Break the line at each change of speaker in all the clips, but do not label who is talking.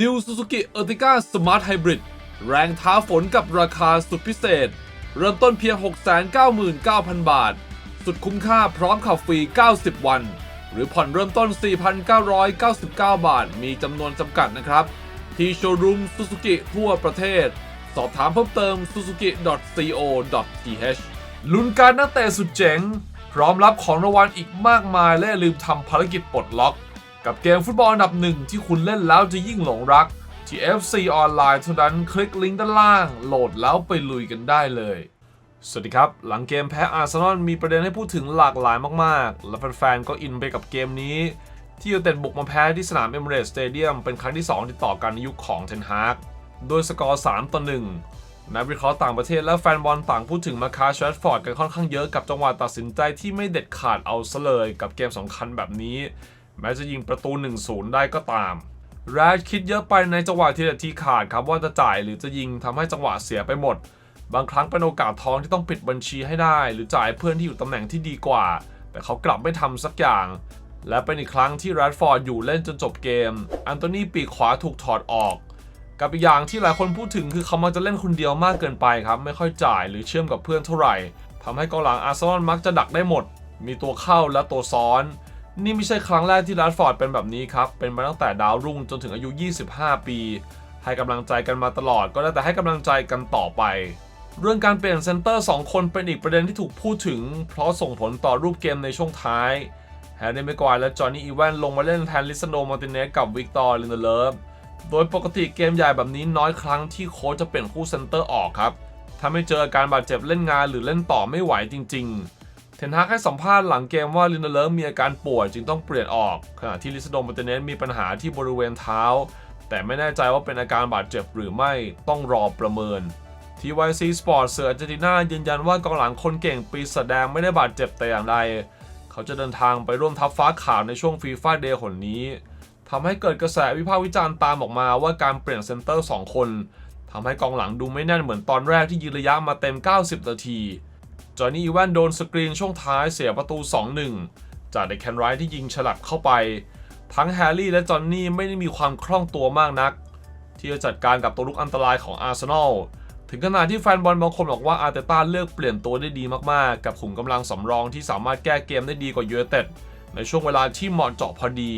New Suzuki Ertiga Smart Hybrid แรงท้าฝนกับราคาสุดพิเศษ เริ่มต้นเพียง 699,000 บาท สุดคุ้มค่าพร้อมขับฟรี 90 วัน หรือผ่อนเริ่มต้น 4,999 บาท มีจำนวนจำกัดนะครับ ที่โชว์รูม Suzuki ทั่วประเทศ สอบถามเพิ่มเติม suzuki.co.th ลุ้นการนักเตะสุดเจ๋ง พร้อมรับของรางวัลอีกมากมายและลืมทำภารกิจปลดล็อก กับเกมฟุตบอลอันดับหนึ่งที่คุณเล่นแล้วจะยิ่งหลงรัก ที่ FC ออนไลน์เท่านั้นคลิกลิงก์ด้านล่าง โหลดแล้วไปลุยกันได้เลย สวัสดีครับ หลังเกมแพ้อาร์เซนอลมีประเด็นให้พูดถึงหลากหลายมากๆ และแฟนๆ ก็อินไปกับเกมนี้ ที่ยูเต็ดบุกมาแพ้ที่สนามเอมิเรตสเตเดียมเป็นครั้งที่ 2 ติดต่อกันในยุคของเทนฮากโดยสกอร์3ต่อ1นักวิเคราะห์ต่างประเทศและแฟนบอลต่างพูดถึงมาคาชแรดฟอร์ดกันค่อนข้างเยอะกับจังหวะตัดสินใจที่ไม่เด็ดขาดเอาซะเลยกับเกมสำคัญแบบนี้ แม้จะยิงประตู 1-0 ได้ก็ตามแรดคิดเยอะไปในจังหวะที่ทีขาดครับว่าจะจ่ายหรือจะยิงทำให้จังหวะเสียไปหมด บางครั้งเป็นโอกาสทองที่ต้องปิดบัญชีให้ได้ หรือจ่ายเพื่อนที่อยู่ตำแหน่งที่ดีกว่า แต่เขากลับไม่ทำสักอย่าง และเป็นอีกครั้งที่แรดฟอร์ดอยู่เล่นจนจบเกม อันโตนีปีกขวาถูกถอดออก กับอีกอย่างที่หลายคนพูดถึงคือเขามักจะเล่นคนเดียวมากเกินไปครับ ไม่ค่อยจ่ายหรือเชื่อมกับเพื่อนเท่าไหร่ทำให้กองหลังอาร์เซนอลมักจะดักได้หมด มีตัวเข้าและตัวซ้อน นี่ไม่ใช่ครั้งแรกที่แรดฟอร์ดเป็นแบบนี้ครับ เป็นมาตั้งแต่ดาวรุ่งจนถึงอายุ 25 ปี ให้กำลังใจกันมาตลอด ก็ได้แต่ให้กำลังใจกันต่อไป เรื่องการเปลี่ยนเซนเตอร์ 2 คนเป็นอีกประเด็นที่ถูกพูดถึง เพราะส่งผลต่อรูปเกมในช่วงท้าย แฮร์รี่แมกควายและจอห์นนี่อีแวนลงมาเล่นแทนลิซานโดมาร์ติเนสกับวิกตอร์ลินเดเลฟโดยปกติเกมใหญ่แบบนี้น้อยครั้งที่โค้ชจะเปลี่ยนคู่เซนเตอร์ออกครับถ้าไม่เจอการบาดเจ็บเล่นงานหรือเล่นต่อไม่ไหวจริง ๆ เทนฮากให้สัมภาษณ์หลังเกมว่าลินเดเลฟมีอาการป่วยจึงต้องเปลี่ยนออก ขณะที่ลิซโดมาร์ติเนสมีปัญหาที่บริเวณเท้า แต่ไม่แน่ใจว่าเป็นอาการบาดเจ็บหรือไม่ต้องรอประเมินทีวซีสปอร์ตเสืออาร์เจนตินายืนยันว่ากองหลังคนเก่งปีศาจแดงไม่ได้บาดเจ็บแต่อย่างใด เขาจะเดินทางไปร่วมทัพฟ้าขาวในช่วงฟีฟ่าเดย์หนนี้ทำให้เกิดกระแสวิพากษ์วิจารณ์ตามออกมาว่าการเปลี่ยนเซนเตอร์ 2 คนทำให้กองหลังดูไม่แน่นเหมือนตอนแรกที่ยืนระยะมาเต็ม 90 นาที จอห์นนี่อีแวนโดนสกรีนช่วงท้ายเสียประตู 2-1 จากเดคแคนไรท์ที่ยิงฉลับเข้าไป ทั้งแฮร์รี่และจอห์นนี่ไม่ได้มีความคล่องตัวมากนัก ที่จะจัดการกับตัวลุกอันตรายของอาร์เซนอลถึงขนาดที่แฟนบอลบางคนบอกว่าอาร์เตต้าเลือกเปลี่ยนตัวได้ดีมากๆ กับขุมกำลังสำรองที่สามารถแก้เกมได้ดีกว่ายูไนเต็ดในช่วงเวลาที่เหมาะเจาะพอดี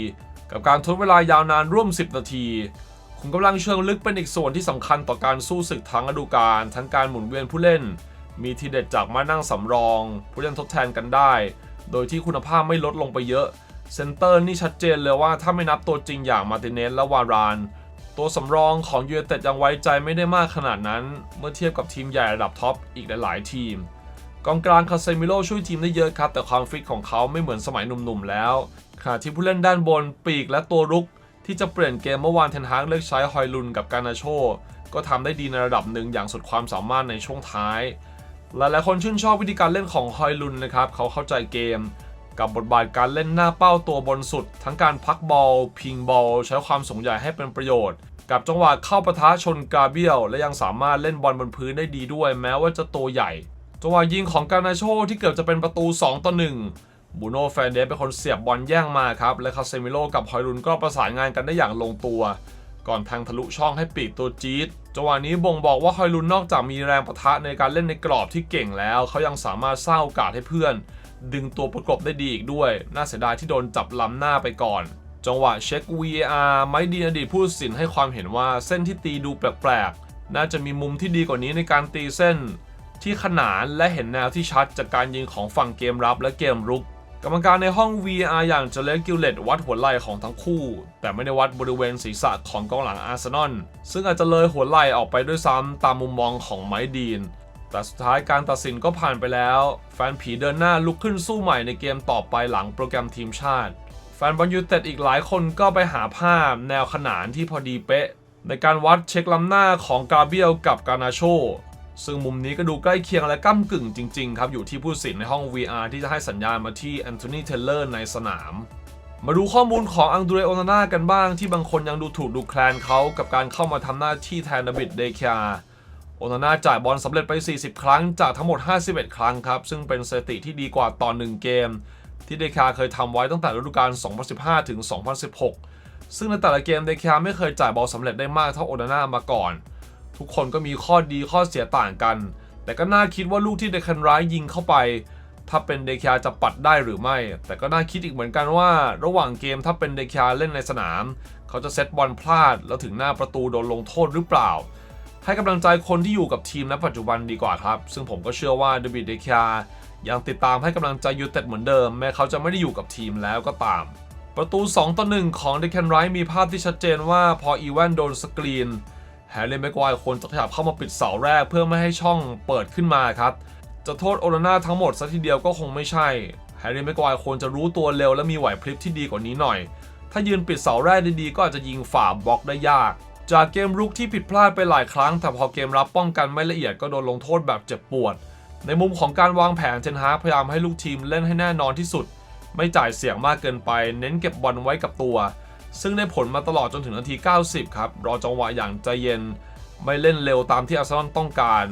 กับการทนเวลายาวนานร่วม 10 นาทีขุมกำลังเชิงลึกเป็นอีกส่วนที่สำคัญต่อการสู้ศึกทั้งฤดูกาลทั้งการหมุนเวียนผู้เล่น มีทีเด็ดจากมานั่งสำรอง ผู้เล่นทดแทนกันได้ โดยที่คุณภาพไม่ลดลงไปเยอะเซนเตอร์นี่ชัดเจนเลยว่าถ้าไม่นับตัวจริงอย่างมาติเนสและวาราน ตัวสำรองของยูไนเต็ดยังไว้ใจไม่ได้มากขนาดนั้น เมื่อเทียบกับทีมใหญ่ระดับท็อปอีกหลาย ๆ ทีม กองกลางคาเซมิโลช่วยทีมได้เยอะครับ แต่ความฟิตของเขาไม่เหมือนสมัยหนุ่ม ๆ แล้วขณะที่ผู้เล่นด้านบนปีกและตัวรุก ที่จะเปลี่ยนเกมเมื่อวานเทนฮากเลือกใช้ฮอยลุนกับการนาโช ก็ทำได้ดีในระดับหนึ่งอย่างสุดความสามารถในช่วงท้าย หลายๆคนชื่นชอบวิธีการเล่นของฮอยลุนนะครับ เขาเข้าใจเกม กับบทบาทการเล่นหน้าเป้าตัวบนสุด ทั้งการพักบอล พิงบอล ใช้ความสูงใหญ่ให้เป็นประโยชน์ กับจังหวะเข้าปะทะชนกาเบียล และยังสามารถเล่นบอลบนพื้นได้ดีด้วย แม้ว่าจะตัวใหญ่ จังหวะยิงของการนาโชที่เกือบจะเป็นประตู 2 ต่อ 1 บูโน่แฟนเดสเป็นคนเสียบบอลแย่งมาครับ และคาเซมิโลกับฮอยลุนก็ประสานงานกันได้อย่างลงตัว ก่อนแทงทะลุช่องให้ปีกตัวจี๊ดจังหวะนี้บ่งบอกว่าฮอยลุนนอกจากมีแรงปะทะในการเล่นในกรอบที่เก่งแล้ว เขายังสามารถสร้างโอกาสให้เพื่อน ดึงตัวประกบได้ดีอีกด้วย น่าเสียดายที่โดนจับล้ำหน้าไปก่อน จังหวะเช็ค VAR ไม้ดีอดีตผู้สินให้ความเห็นว่าเส้นที่ตีดูแปลกๆ น่าจะมีมุมที่ดีกว่านี้ในการตีเส้น ที่ขนานและเห็นแนวที่ชัดจากการยิงของฝั่งเกมรับและเกมรุก กรรมการในห้อง VR อย่างเจเลสกิลเลตวัดหัวไหล่ของทั้งคู่ แต่ไม่ได้วัดบริเวณศีรษะของกองหลังอาร์เซนอลซึ่งอาจจะเลยหัวไหล่ออกไปด้วยซ้ำตามมุมมองของไมดีน แต่สุดท้ายการตัดสินก็ผ่านไปแล้ว แฟนผีเดินหน้าลุกขึ้นสู้ใหม่ในเกมต่อไปหลังโปรแกรมทีมชาติ แฟนบอลยูเต็ดอีกหลายคนก็ไปหาภาพแนวขนานที่พอดีเป๊ะ ในการวัดเช็คล้ำหน้าของกาเบียลกับกานาโช ซึ่งมุมนี้ก็ดูใกล้เคียงและก้ากึ่งจริงๆครับ อยู่ที่ผู้สินในห้อง VR ที่จะให้สัญญาณมาที่แอนโทนีเทเลอร์ในสนาม มาดูข้อมูลของอังดูเรโอนาน่ากันบ้างที่บางคนยังดูถูกดูแคลนเขากับการเข้ามาทำหน้าที่แทนดบิดเดคาโอนาน่าจ่ายบอลสำเร็จไป 40 ครั้งจากทั้งหมด 51 ครั้งครับ ซึ่งเป็นสถิติที่ดีกว่าต่อ1เกม ที่เดคาเคยทำไว้ตั้งแต่ฤดูกาล 2015 ถึง 2016 ซึ่งในแต่ละเกมเดคาไม่เคยจ่ายบอลสำเร็จได้มากเท่าโอนาน่ามาก่อน ทุกคนก็มีข้อดีข้อเสียต่างกัน แต่ก็น่าคิดว่าลูกที่เดคันร้ายยิงเข้าไป ถ้าเป็นเดคาจะปัดได้หรือไม่ แต่ก็น่าคิดอีกเหมือนกันว่า ระหว่างเกมถ้าเป็นเดคาเล่นในสนาม เขาจะเซตบอลพลาด แล้วถึงหน้าประตูโดนลงโทษหรือเปล่า ให้กำลังใจคนที่อยู่กับทีมณปัจจุบันดีกว่าครับ ซึ่งผมก็เชื่อว่าเดวิดเดคายังติดตามให้กำลังใจยูเต็ดเหมือนเดิม แม้เขาจะไม่ได้อยู่กับทีมแล้วก็ตาม ประตู 2 ต่อ 1 ของเดคแนไรท์มีภาพที่ชัดเจนว่าพออีแวนโดนสกรีน แฮร์รี่แม็กควายควรจะขยับเข้ามาปิดเสาแรกเพื่อไม่ให้ช่องเปิดขึ้นมาครับ จะโทษโอนาน่าทั้งหมดซะทีเดียวก็คงไม่ใช่ แฮร์รี่แม็กควายควรจะรู้ตัวเร็วและมีไหวพริบที่ดีกว่านี้หน่อย ถ้ายืนปิดเสาแรกดีๆก็อาจจะยิงฝ่าบล็อกได้ยาก จากเกมรุกที่ผิดพลาดไปหลายครั้ง แต่พอเกมรับป้องกันไม่ละเอียดก็โดนลงโทษแบบเจ็บปวด ในมุมของการวางแผนเทนฮาพยายามให้ลูกทีมเล่นให้แน่นอนที่สุด ไม่จ่ายเสี่ยงมากเกินไป เน้นเก็บบอลไว้กับตัว ซึ่งได้ผลมาตลอดจนถึงนาที 90 ครับ รอจังหวะอย่างใจเย็น ไม่เล่นเร็วตามที่อาร์เซนอลต้องการ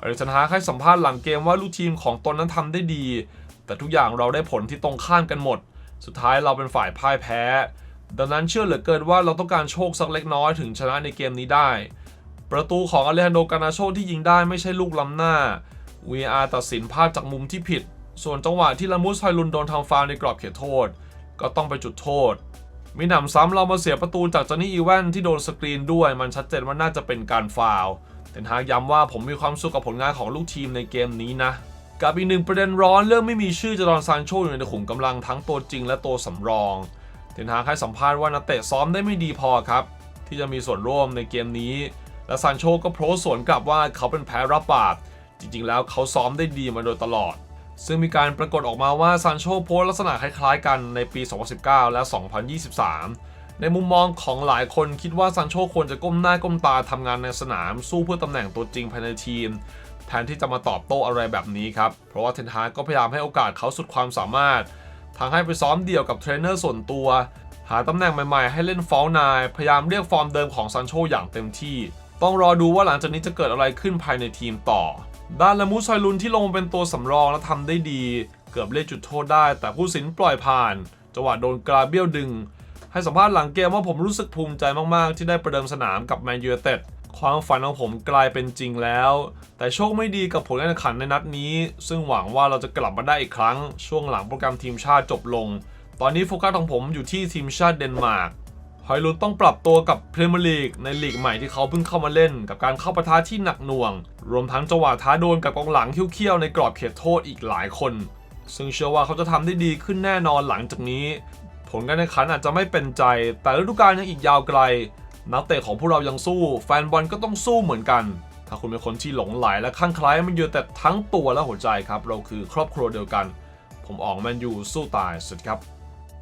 อริสันฮาให้สัมภาษณ์หลังเกมว่าลูกทีมของตนนั้นทำได้ดี แต่ทุกอย่างเราได้ผลที่ตรงข้ามกันหมด สุดท้ายเราเป็นฝ่ายพ่ายแพ้ ดังนั้นเชื่อเหลือเกินว่าเราต้องการโชคสักเล็กน้อยถึงชนะในเกมนี้ได้ ประตูของอเลฮันโดกานาโชที่ยิงได้ไม่ใช่ลูกล้ำหน้า VR ตัดสินพลาดจากมุมที่ผิด ส่วนจังหวะที่ลามุสไฮลุนโดนทำฟาวล์ในกรอบเขตโทษ ก็ต้องไปจุดโทษ มีหนำซ้ำเรามาเสียประตูจากจอห์นนี่อีแวนที่โดนสกรีนด้วย มันชัดเจนว่าน่าจะเป็นการฟาวล์แต่ทางย้ำว่าผมมีความสุขกับผลงานของลูกทีมในเกมนี้นะกับอีกหนึ่งประเด็นร้อนเรื่องไม่มีชื่อจอร์นซานโชอยู่ในขุมกำลังทั้งตัวจริงและตัวสำรอง เทนฮากให้สัมภาษณ์ว่านักเตะซ้อมได้ไม่ดีพอครับ ที่จะมีส่วนร่วมในเกมนี้ และซานโชก็โพสสวนกลับว่าเขาเป็นแพ้รับบาปจริงๆ แล้วเขาซ้อมได้ดีมาโดยตลอด ซึ่งมีการปรากฏออกมาว่าซานโชโพสลักษณะคล้ายๆกันในปี 2019 และ 2023 ในมุมมองของหลายคนคิดว่าซานโชควรจะก้มหน้าก้มตาทำงานในสนามสู้เพื่อตำแหน่งตัวจริงภายในทีม แทนที่จะมาตอบโต้อะไรแบบนี้ครับ เพราะว่าเทนฮากก็พยายามให้โอกาสเขาสุดความสามารถทั้งให้ไปซ้อมเดี่ยวกับเทรนเนอร์ส่วนตัว หาตำแหน่งใหม่ๆ ให้เล่นฟอลนายพยายามเรียกฟอร์มเดิมของซันโชอย่างเต็มที่ ต้องรอดูว่าหลังจากนี้จะเกิดอะไรขึ้นภายในทีมต่อ ด้านละมูซอยลุนที่ลงมาเป็นตัวสำรองและทำได้ดี เกือบเล่จุดโทษได้ แต่ผู้สินปล่อยผ่านจังหวะโดนกราเบียลดึง ให้สัมภาษณ์หลังเกมว่าผมรู้สึกภูมิใจมากๆ ที่ได้ประเดิมสนามกับแมนยูเต็ดความฝันของผมกลายเป็นจริงแล้ว แต่โชคไม่ดีกับผลการแข่งขันในนัดนี้ ซึ่งหวังว่าเราจะกลับมาได้อีกครั้ง ช่วงหลังโปรแกรมทีมชาติจบลง ตอนนี้โฟกัสของผมอยู่ที่ทีมชาติเดนมาร์ก ฮอยลุนต้องปรับตัวกับพรีเมียร์ลีกในลีกใหม่ที่เขาเพิ่งเข้ามาเล่น กับการเข้าปะทะที่หนักหน่วง รวมทั้งจังหวะท้าโดนกับกองหลังเขี้ยวๆในกรอบเขตโทษอีกหลายคน ซึ่งเชื่อว่าเขาจะทำได้ดีขึ้นแน่นอนหลังจากนี้ ผลการแข่งขันอาจจะไม่เป็นใจ แต่ฤดูกาลยังอีกยาวไกล นักเตะของพวกเรายังสู้ แฟนบอลก็ต้องสู้เหมือนกัน ถ้าคุณเป็นคนที่หลงไหลและคลั่งคล้มันอยู่แต่ทั้งตัวและหัวใจครับเราคือครอบครัวเดียวกัน ผมออกแมนยูสู้ตายสุดครับ